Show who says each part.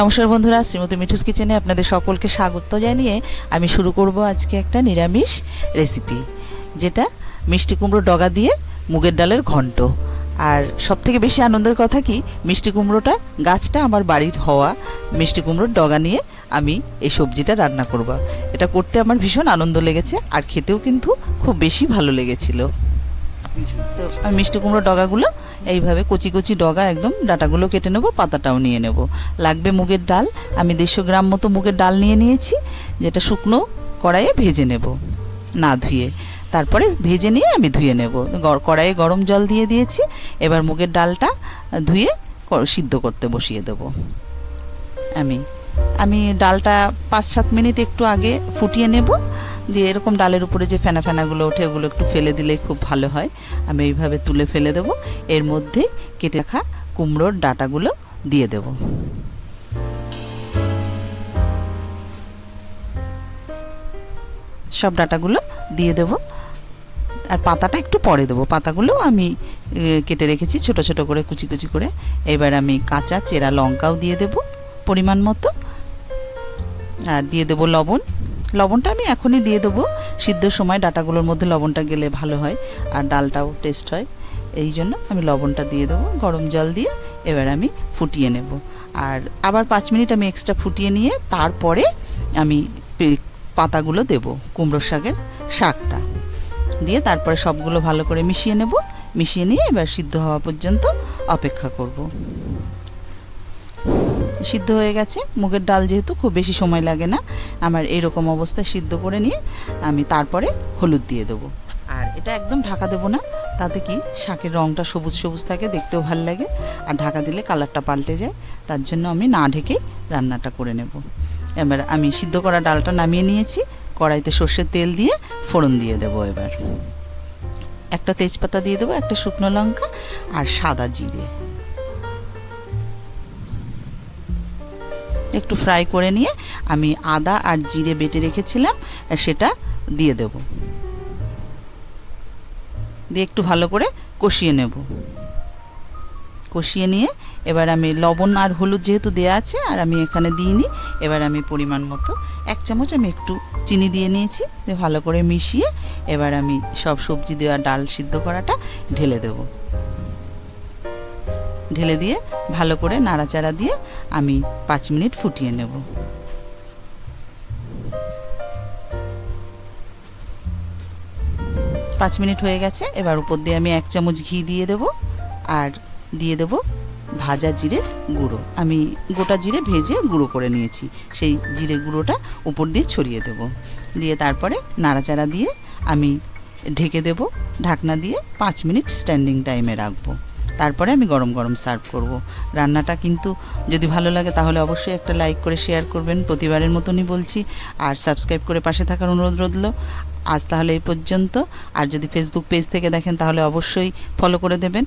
Speaker 1: নমস্কার বন্ধুরা, শ্রীমতী মিঠুস কিচেনে আপনাদের সকলকে স্বাগত জানিয়ে আমি শুরু করব আজকে একটা নিরামিষ রেসিপি যেটা মিষ্টি কুমড়ো ডগা দিয়ে মুগের ডালের ঘন্ট। আর সবথেকে বেশি আনন্দের কথা কি, মিষ্টি কুমড়োটা গাছটা আমার বাড়ির হওয়া মিষ্টি কুমড়োর ডগা নিয়ে আমি এই সবজিটা রান্না করব। এটা করতে আমার ভীষণ আনন্দ লেগেছে, আর খেতেও কিন্তু খুব বেশি ভালো লেগেছিল। তো মিষ্টি কুমড়ো ডগাগুলো এইভাবে কচি কচি ডগা একদম ডাটাগুলো কেটে নেব, পাতাটাও নিয়ে নেব। লাগবে মুগের ডাল। আমি দেড়শো গ্রাম মতো মুগের ডাল নিয়ে নিয়েছি, যেটা শুকনো কড়াইয়ে ভেজে নেব, না ধুয়ে। তারপরে ভেজে নিয়ে আমি ধুয়ে নেব। কড়াইয়ে গরম জল দিয়ে দিয়েছি, এবার মুগের ডালটা ধুয়ে সিদ্ধ করতে বসিয়ে দেব। আমি আমি ডালটা পাঁচ সাত মিনিট একটু আগে ফুটিয়ে নেব দিয়ে এরকম ডালের উপরে যে ফেনা ফেনাগুলো ওঠে, ওগুলো একটু ফেলে দিলে খুব ভালো হয়। আমি এইভাবে তুলে ফেলে দেব। এর মধ্যে কেটে রাখা কুমড়োর ডাটাগুলো দিয়ে দেব। সব ডাটাগুলো দিয়ে দেব। আর পাতাটা একটু পরে দেবো। পাতাগুলো আমি কেটে রেখেছি ছোট ছোট করে, কুচি কুচি করে। এবার আমি কাঁচা চেরা লঙ্কাও দিয়ে দেব পরিমাণ মতো। আর দিয়ে দেবো লবণ। লবণটা আমি এখনই দিয়ে দেবো। সিদ্ধ সময় ডাটাগুলোর মধ্যে লবণটা গেলে ভালো হয়, আর ডালটাও টেস্ট হয়। এই জন্য আমি লবণটা দিয়ে দেবো, গরম জল দিয়ে এবার আমি ফুটিয়ে নেব। আর আবার পাঁচ মিনিট আমি এক্সট্রা ফুটিয়ে নিয়ে তারপরে আমি পাতাগুলো দেব কুমড়োর শাকের শাকটা। দিয়ে তারপরে সবগুলো ভালো করে মিশিয়ে নেব, মিশিয়ে নিয়ে এবার সিদ্ধ হওয়া পর্যন্ত অপেক্ষা করব। সিদ্ধ হয়ে গেছে। মুগের ডাল যেহেতু খুব বেশি সময় লাগে না, আমার এরকম অবস্থায় সিদ্ধ করে নিয়ে আমি তারপরে হলুদ দিয়ে দেবো। আর এটা একদম ঢাকা দেবো না, তাতে কি শাকের রঙটা সবুজ সবুজ থাকে, দেখতেও ভালো লাগে। আর ঢাকা দিলে কালারটা পাল্টে যায়, তার জন্য আমি না ঢেকেই রান্নাটা করে নেব। এবার আমি সিদ্ধ করা ডালটা নামিয়ে নিয়েছি, কড়াইতে সর্ষের তেল দিয়ে ফোড়ন দিয়ে দেবো এবার। একটা তেজপাতা দিয়ে দেবো, একটা শুকনো লঙ্কা আর সাদা জিরে। একটু ফ্রাই করে নিয়ে আমি আদা আর জিরে বেটে রেখেছিলাম, সেটা দিয়ে দেব। দিয়ে একটু ভালো করে কষিয়ে নেব। কষিয়ে নিয়ে এবার আমি লবণ আর হলুদ যেহেতু দেওয়া আছে, আর আমি এখানে দিইনি, এবার আমি পরিমাণ মতো এক চামচ আমি একটু চিনি দিয়ে নিয়েছি ভালো করে মিশিয়ে এবার আমি সব সবজি দেওয়া ডাল সিদ্ধ করাটা ঢেলে দেবো। ঢেলে দিয়ে ভালো করে নাড়াচাড়া দিয়ে আমি পাঁচ মিনিট ফুটিয়ে নেব। পাঁচ মিনিট হয়ে গেছে, এবার উপর দিয়ে আমি এক চামচ ঘি দিয়ে দেব আর দিয়ে দেব ভাজা জিরে গুঁড়ো। আমি গোটা জিরে ভেজে গুঁড়ো করে নিয়েছি, সেই জিরে গুঁড়োটা উপর দিয়ে ছড়িয়ে দেব। দিয়ে তারপরে নাড়াচাড়া দিয়ে আমি ঢেকে দেব, ঢাকনা দিয়ে পাঁচ মিনিট স্ট্যান্ডিং টাইমে রাখব। তারপরে আমি গরম গরম সার্ভ করব। রান্নাটা কিন্তু যদি ভালো লাগে তাহলে অবশ্যই একটা লাইক করে শেয়ার করবেন। প্রতিবারের মতনই বলছি, আর সাবস্ক্রাইব করে পাশে থাকার অনুরোধ রইল। আজ তাহলে এই পর্যন্ত। আর যদি ফেসবুক পেজ থেকে দেখেন তাহলে অবশ্যই ফলো করে দেবেন।